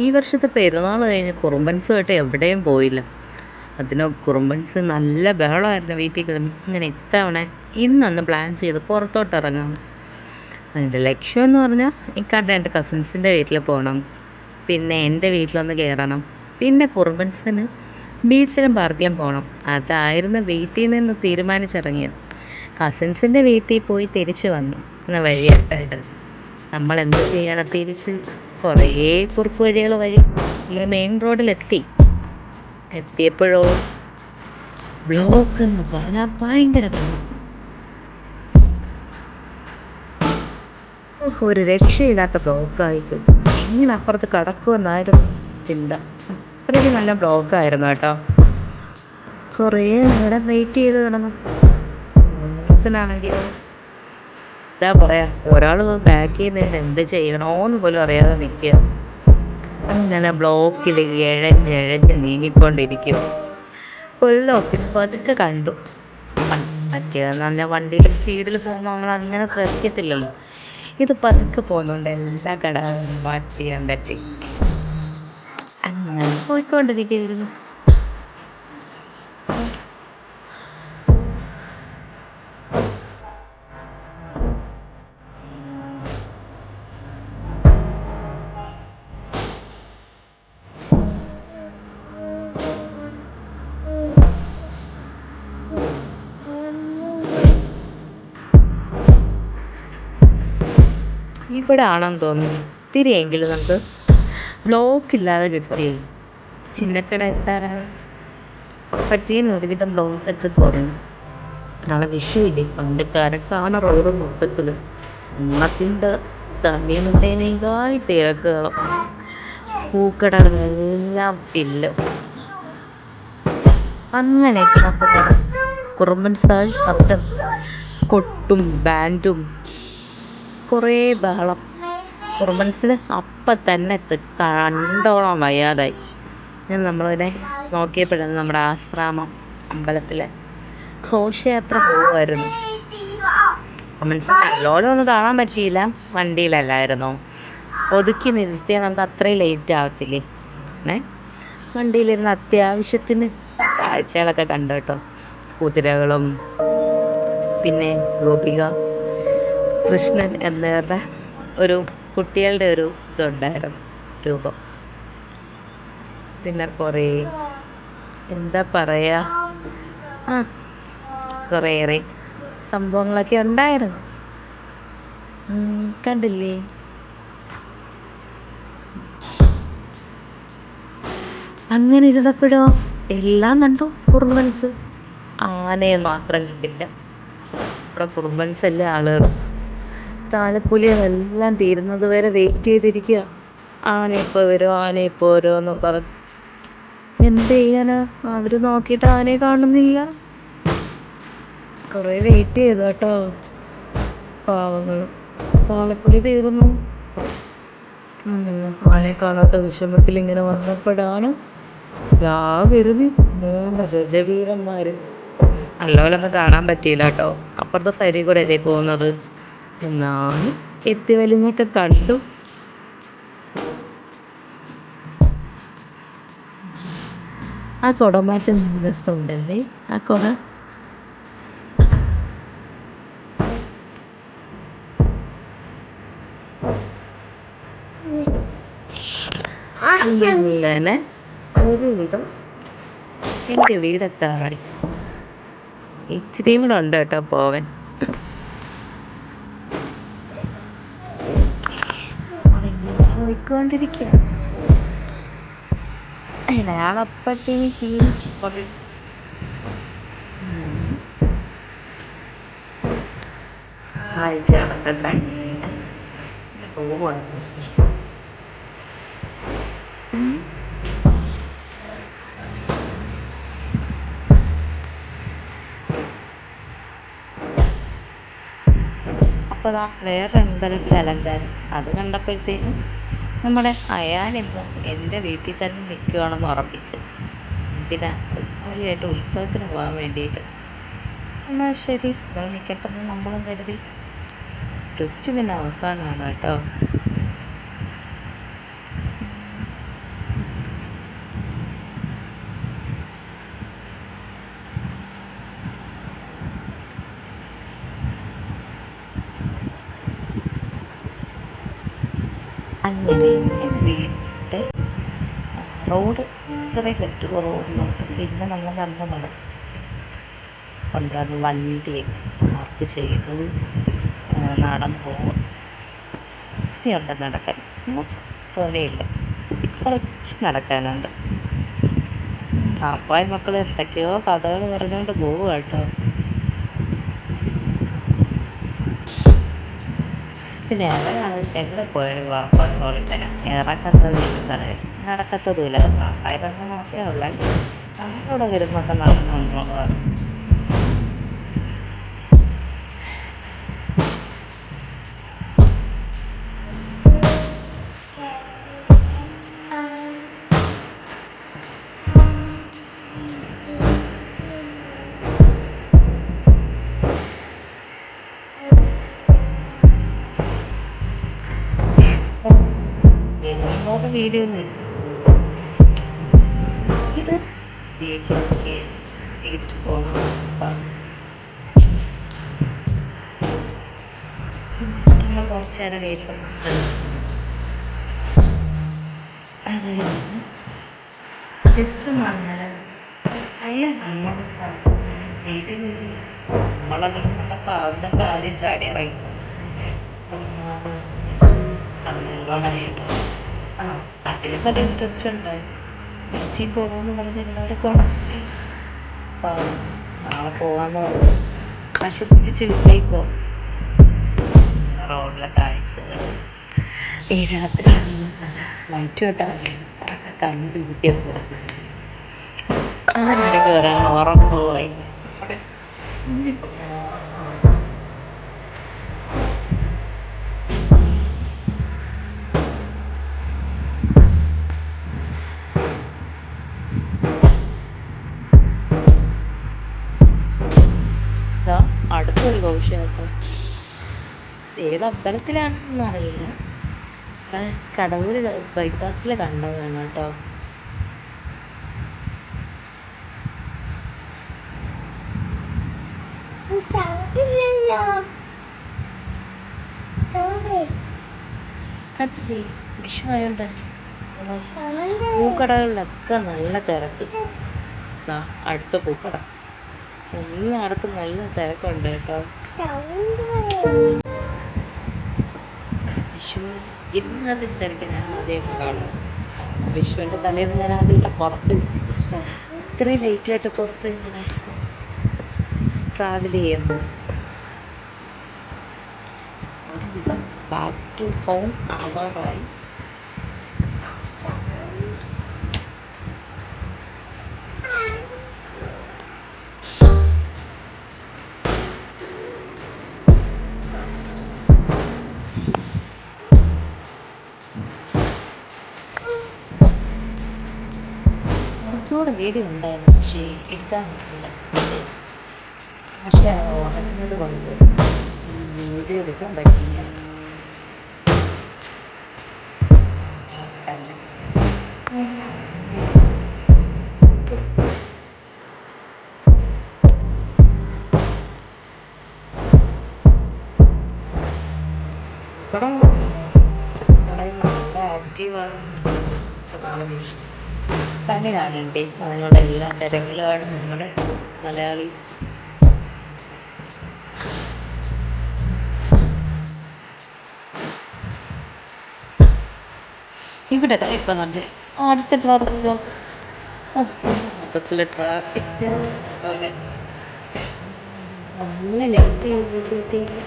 ഈ വർഷത്തെ പെരുന്നാൾ കഴിഞ്ഞ് കുറുമ്പൻസ് കേട്ട് എവിടെയും പോയില്ല. അതിന് കുറുമ്പൻസ് നല്ല ബഹളമായിരുന്നു വീട്ടിൽ കിടന്ന്. ഇങ്ങനെ ഇത്തവണ ഇന്നൊന്ന് പ്ലാൻ ചെയ്ത് പുറത്തോട്ട് ഇറങ്ങാം. അതിന്റെ ലക്ഷ്യം എന്ന് പറഞ്ഞാൽ ഇക്കാട്ട് എന്റെ കസിൻസിന്റെ വീട്ടിൽ പോകണം. പിന്നെ എന്റെ വീട്ടിലൊന്ന് കയറണം. പിന്നെ കുറുമ്പൻസിന് ബീച്ചിലും പാർക്കിലും പോകണം. അതായിരുന്നു വീട്ടിൽ നിന്ന് തീരുമാനിച്ചിറങ്ങിയത്. കസിൻസിന്റെ വീട്ടിൽ പോയി തിരിച്ചു വന്നു. എന്ന വഴിയായിട്ട് നമ്മൾ എന്ത് ചെയ്യാനാ തിരിച്ച്? കുറേ കുറുക്ക് വഴികൾ വഴി ഇങ്ങനെ മെയിൻ റോഡിലെത്തി എത്തിയപ്പോഴോ ബ്ലോക്ക് എന്ന് പറഞ്ഞാൽ ഭയങ്കര ഒരു രക്ഷയില്ലാത്ത ബ്ലോക്കായിട്ട് എങ്ങനെ അപ്പുറത്ത് കടക്കുമെന്നായിരുന്നു ചിന്ത. അത്രയ്ക്ക് നല്ല ബ്ലോക്കായിരുന്നു കേട്ടോ. കുറേ നേരം വെയിറ്റ് ചെയ്ത് കിടന്നു ബസ്സിനാണെങ്കിൽ എന്താ പറയാ? ഒരാൾ ബാക്ക് ചെയ്യുന്നതിന് എന്ത് ചെയ്യണോന്ന് പോലും അറിയാതെ നിൽക്കുക. അങ്ങനെ ബ്ലോക്കിൽ ഇഴഞ്ഞിഴഞ്ഞ് നീങ്ങിക്കൊണ്ടിരിക്കും ഫുൾ ഓഫീസ് പതുക്കെ കണ്ടു. മറ്റേ നല്ല വണ്ടിയിൽ സ്പീഡിൽ പോകുമ്പോൾ നമ്മൾ അങ്ങനെ ശ്രദ്ധിക്കത്തില്ലല്ലോ. ഇത് പതുക്കെ പോകുന്നുണ്ട്. എല്ലാ കടകളും ചെയ്യാൻ പറ്റി അങ്ങനെ പോയിക്കൊണ്ടിരിക്കുന്നു ഇവിടെ ആണെന്ന് തോന്നുന്നു. ഇത്തിരിയെങ്കിലും നമുക്ക് ബ്ലോക്ക് ഇല്ലാതെ കിട്ടി. ചിന്നക്കട എത്താറാണ് പറ്റിയെന്ന് ഒരുവിധം ബ്ലോക്ക് എത്തി തോന്നുന്നു നാളെ വിഷുവില്ലേ പണ്ട് കരക്കാണ് റോഡ് മൊത്തത്തിൽ ഓണത്തിന്റെ തണ്ണിമുട്ടേനേക്കായി തിരക്കുകളും പൂക്കടകളെല്ലാം ഇല്ല. നമുക്ക് കുറുമ്പൻ സാജ് ശബ്ദം കൊട്ടും ബാൻഡും കുറേ ബഹളം. കുറുമ്പൻസിൽ അപ്പം തന്നെ കണ്ടോളാൻ വയ്യാതായി. ഞാൻ നമ്മളിനെ നോക്കിയപ്പോഴാണ് നമ്മുടെ ആശ്രാമം അമ്പലത്തിലെ ഘോഷയാത്ര പോവുമായിരുന്നു. കുറുമ്പൻസിന് നല്ലോണം ഒന്നും കാണാൻ പറ്റിയില്ല. വണ്ടിയിലല്ലായിരുന്നു. ഒതുക്കി നിർത്തിയാൽ നമുക്ക് അത്രയും ലേറ്റ് ആവത്തില്ലേ? ഏ വണ്ടിയിലിരുന്ന് അത്യാവശ്യത്തിന് കാഴ്ചകളൊക്കെ കണ്ടു കേട്ടോ. കുതിരകളും പിന്നെ ഗോപിക കൃഷ്ണൻ എന്നിവരുടെ ഒരു കുട്ടികളുടെ ഒരു ഇതുണ്ടായിരുന്നു രൂപം. പിന്നെ കുറേ എന്താ പറയാ? ആ കുറേയേറെ സംഭവങ്ങളൊക്കെ ഉണ്ടായിരുന്നു. കണ്ടില്ലേ? അങ്ങനെ ഇരുന്നപ്പോഴോ എല്ലാം കണ്ടു കുറുമ്പൻസ്? ആനയെ മാത്രം കണ്ടില്ല. ഇവിടെ എല്ലാ ആളുകൾ താലപ്പൊലികളെല്ലാം തീരുന്നത് വരെ വെയിറ്റ് ചെയ്തിരിക്കുക ആന ഇപ്പോൾ വരും ആന വരും എന്ന് പറഞ്ഞ് എന്ത് ചെയ്യാനാ? അവർ നോക്കിയിട്ട് ആനയെ കാണുന്നില്ല. കുറേ വെയിറ്റ് ചെയ്തു കേട്ടോ പാവങ്ങൾ താലപ്പൊലി തീർന്നു. ആനയെ കാണാത്ത വിഷമത്തിൽ ഇങ്ങനെ വന്നപ്പോഴാണ് ആ മൂന്ന് രജവീരന്മാർ അല്ലോലൊന്നും കാണാൻ പറ്റിയില്ല കേട്ടോ അപ്പുറത്തെ സൈഡിൽ കൂടെ അല്ലേ പോകുന്നത്? എന്നാലും എത്തി വലിഞ്ഞൊക്കെ കണ്ടു. ആ കുടമാറ്റം രസമുണ്ടല്ലേ? ആ കുട. അങ്ങനെ ഒരുവിധം എന്റെ വീടെത്താറായി ഇച്ചിരിയും കൂടെ ഉണ്ട് കേട്ടോ പോവാൻ പോയിക്കൊണ്ടിരിക്കുക അയാളപ്പത്തേന് ക്ഷീണിച്ചു പോയി. ഉം. ആഴ്ചകളൊക്കെ കഴിഞ്ഞ് പോവാണ് ഉം. അപ്പോൾ ദാ വേറെ അമ്പലത്തിൽ അലങ്കാരം അത് കണ്ടപ്പോഴത്തേക്കും നമ്മുടെ അയാളിന്ന് എന്റെ വീട്ടിൽ തന്നെ നിൽക്കുകയാണെന്ന് ഉറപ്പിച്ച്. എന്തിനാ അവരുമായിട്ട് ഉത്സവത്തിന് പോകാൻ വേണ്ടിയിട്ട്. എന്നാൽ ശരി. അവൾ നിൽക്കട്ടെ എന്ന് നമ്മളും കരുതി. ടെസ്റ്റ് പിന്നെ അവസാനമാണ് കേട്ടോ. അങ്ങനെ വീട്ട് റോഡ് ഇത്രയും പറ്റുമോ റോഡിനോട്ട് പിന്നെ നമ്മൾ നടന്ന് നടക്കും കൊണ്ടുവന്ന് വണ്ടി പാർക്ക് ചെയ്തു. നടന്നു പോകും ഇനിയുണ്ട് നടക്കാൻ. തൊഴിലില്ല കുറച്ച് നടക്കാനുണ്ട്. അപ്പായ മക്കൾ എന്തൊക്കെയോ കഥകൾ പറഞ്ഞുകൊണ്ട് പോകും കേട്ടോ. പിന്നെ എവിടെ പോയാലും വാപ്പ പോലെ തന്നെ ഇറക്കത്തത് ഇരിക്കുന്നത് നടക്കത്തതുമില്ല വാപ്പായതൊക്കെ നോക്കിയേ ഉള്ളേ. നമ്മളിവിടെ വരുന്നൊക്കെ നടന്നുള്ളതാണ് വീഡിയോ ഒന്നും ഇത് നമ്മൾ കുറച്ച് നേരം അത് കഴിഞ്ഞ് ജസ്റ്റ് ഒന്ന് അയ്യ കാര്യം ചാടി ഇറങ്ങി. അതിലൊക്കെ ഇൻട്രസ്റ്റ് ഉണ്ടായി. ബീച്ചിൽ പോകാമെന്ന് പറഞ്ഞ് എല്ലാവരും പോകണം നാളെ പോകാമെന്ന് പറഞ്ഞു. ആശ്വസിപ്പിച്ച് വീട്ടിലേക്ക് പോകും റോഡിലെ കാഴ്ചകൾ ഈ രാത്രി ലൈറ്റ് വെട്ടാൻ കണ്ണ് കിട്ടിയപ്പോൾ അങ്ങനെ കയറാൻ ഉറങ്ങുപോയി ഏത് അമ്പലത്തിലാണെന്നൊന്നും അറിയില്ല. കടവൂർ ബൈപ്പാസിൽ കണ്ടതാണ് കേട്ടോ. കണ്ടില്ലേ? വിഷു പൂക്കടകളിലൊക്കെ നല്ല തിരക്ക്. അടുത്ത പൂക്കട. എല്ലായിടത്തും നല്ല തിരക്കുണ്ട് കേട്ടോ. വിഷു ഇന്നത്തെ തിരക്ക് ഞാൻ ആദ്യമായിട്ട് കാണും. വിഷുവിന്റെ തലേന്ന് ഞാൻ ആദ്യമായിട്ട് പുറത്ത് ഇത്രയും ലേറ്റായിട്ട് പുറത്ത് ഇങ്ങനെ ട്രാവൽ ചെയ്യുന്നു. ഒരുവിധം ബാക്ക് ടു ഹോം ആവാറായി. കുറച്ചുകൂടെ വീഡിയോ ഉണ്ടായിരുന്നു പക്ഷേ എടുക്കാൻ പറ്റില്ല. പക്ഷേ ഉറങ്ങുന്നത് കൊണ്ട് വീഡിയോ എടുക്കാൻ പറ്റില്ല. ഇവിടെ നല്ല ആക്റ്റീവാണ് തന്നെയാണ് എന്റെ എല്ലാ തിരക്കിലാണ് നമ്മുടെ മലയാളി. ഇവിടെ ഇപ്പം നല്ല അടുത്ത ട്രാഫിക്കോ മൊത്തത്തിൽ ട്രാഫിക് അങ്ങനെ ലേറ്റ് ചെയ്യുമ്പോഴത്തേക്ക്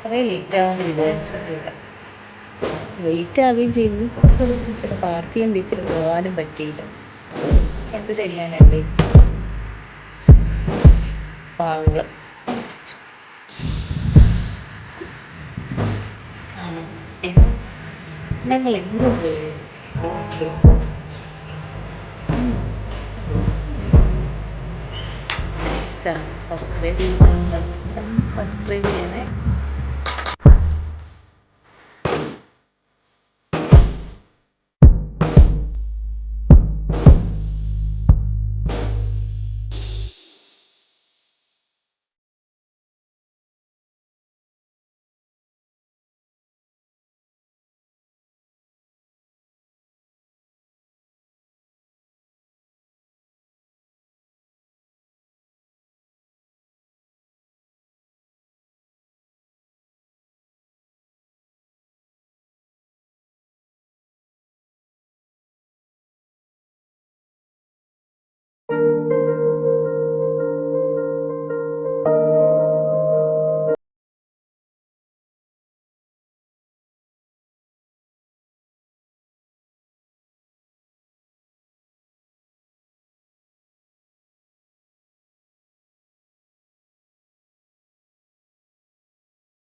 കുറേ ലേറ്റ് ആവാൻ വിചാരിച്ചിട്ടില്ല ലേറ്റ് ആവുകയും ചെയ്തു പാർട്ടി ചെയ്യാൻ ബീച്ചിൽ പോകാനും പറ്റിയില്ല. എന്ത് ആണ്. എ- ഞങ്ങൾ എങ്ങും പോയി സബ്സ്ക്രൈബ് ചെയ്യണേ